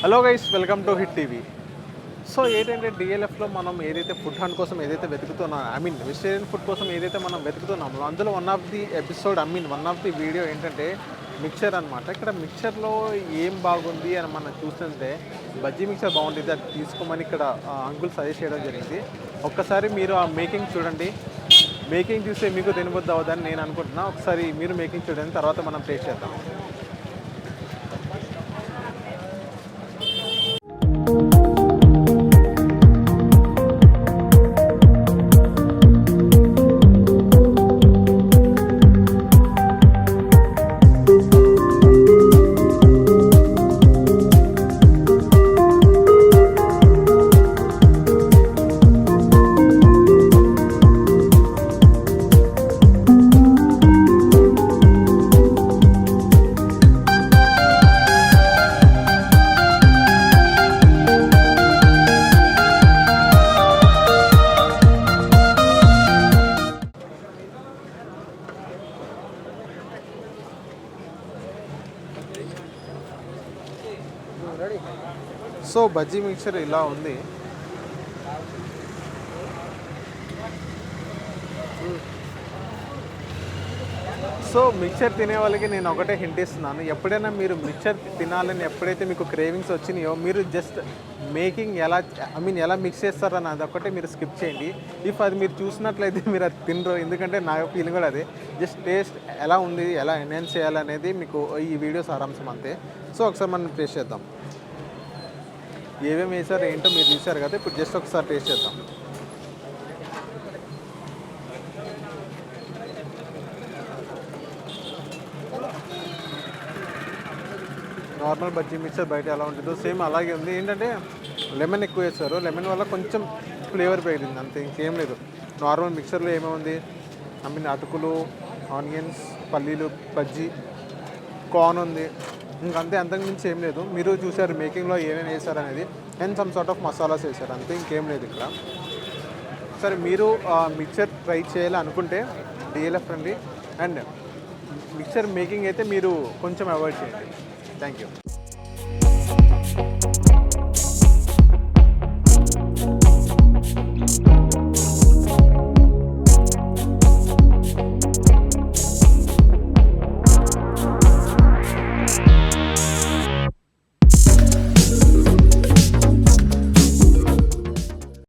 Hello guys welcome to hit TV so ఏంటంటే డిఎల్ఎఫ్లో మనం ఏదైతే ఫుడ్ హండ్ కోసం ఏదైతే వెతుకుతున్నాం ఐ మీన్ వెజిటేరియన్ ఫుడ్ కోసం ఏదైతే మనం వెతుకుతున్నామో అందులో one of the episode I mean one of the video ఏంటంటే మిక్చర్ అనమాట ఇక్కడ మిక్చర్లో ఏం బాగుంది అని మనం చూస్తుంటే బజ్జీ మిక్చర్ బాగుంటుంది అది తీసుకోమని ఇక్కడ అంకుల్ సజెస్ట్ చేయడం జరిగింది. ఒక్కసారి మీరు ఆ మేకింగ్ చూడండి. మేకింగ్ చూస్తే మీకు తినబుద్ధి అవుదని నేను అనుకుంటున్నా. ఒకసారి మీరు మేకింగ్ చూడండి తర్వాత మనం టేస్ట్ చేద్దాం. సో బజ్జీ మిక్చర్ ఇలా ఉంది. సో మిక్చర్ తినే వాళ్ళకి నేను ఒకటే హింట్ ఇస్తున్నాను. ఎప్పుడైనా మీరు మిక్చర్ తినాలని ఎప్పుడైతే మీకు క్రేవింగ్స్ వచ్చినాయో మీరు జస్ట్ మేకింగ్ ఎలా ఐ మీన్ ఎలా మిక్స్ చేస్తారని అది ఒకటే మీరు స్కిప్ చేయండి. ఇఫ్ అది మీరు చూసినట్లయితే మీరు అది తినరు. ఎందుకంటే నా ఫీలింగ్ కూడా అదే. జస్ట్ టేస్ట్ ఎలా ఉంది ఎలా ఎన్హాన్స్ చేయాలనేది మీకు ఈ వీడియో సారాంశం అంతే. సో ఒకసారి మనం టేస్ట్ చేద్దాం. ఏమేమి వేసారు ఏంటో మీరు చూసారు కదా ఇప్పుడు జస్ట్ ఒకసారి టేస్ట్ చేద్దాం. నార్మల్ బజ్జీ మిక్చర్ బయట ఎలా ఉంటుందో సేమ్ అలాగే ఉంది. ఏంటంటే లెమన్ ఎక్కువ వేస్తారు. లెమన్ వల్ల కొంచెం ఫ్లేవర్ పెరిగింది. అంతే ఇంకేం లేదు. నార్మల్ మిక్చర్లో ఏమేముంది ఐ మీన్ అటుకులు ఆనియన్స్ పల్లీలు బజ్జీ కార్న్ ఉంది. ఇంకంతే అంతకు మించి ఏం లేదు. మీరు చూసారు మేకింగ్లో ఏమేమి వేసారు అనేది and some sort of masalas వేసారు అంతే ఇంకేం లేదు ఇక్కడ. సరే మీరు మిక్చర్ ట్రై చేయాలి అనుకుంటే డిఎల్ఎఫ్ రండి. అండ్ మిక్చర్ మేకింగ్ అయితే మీరు కొంచెం అవాయిడ్ చేయండి. Thank you.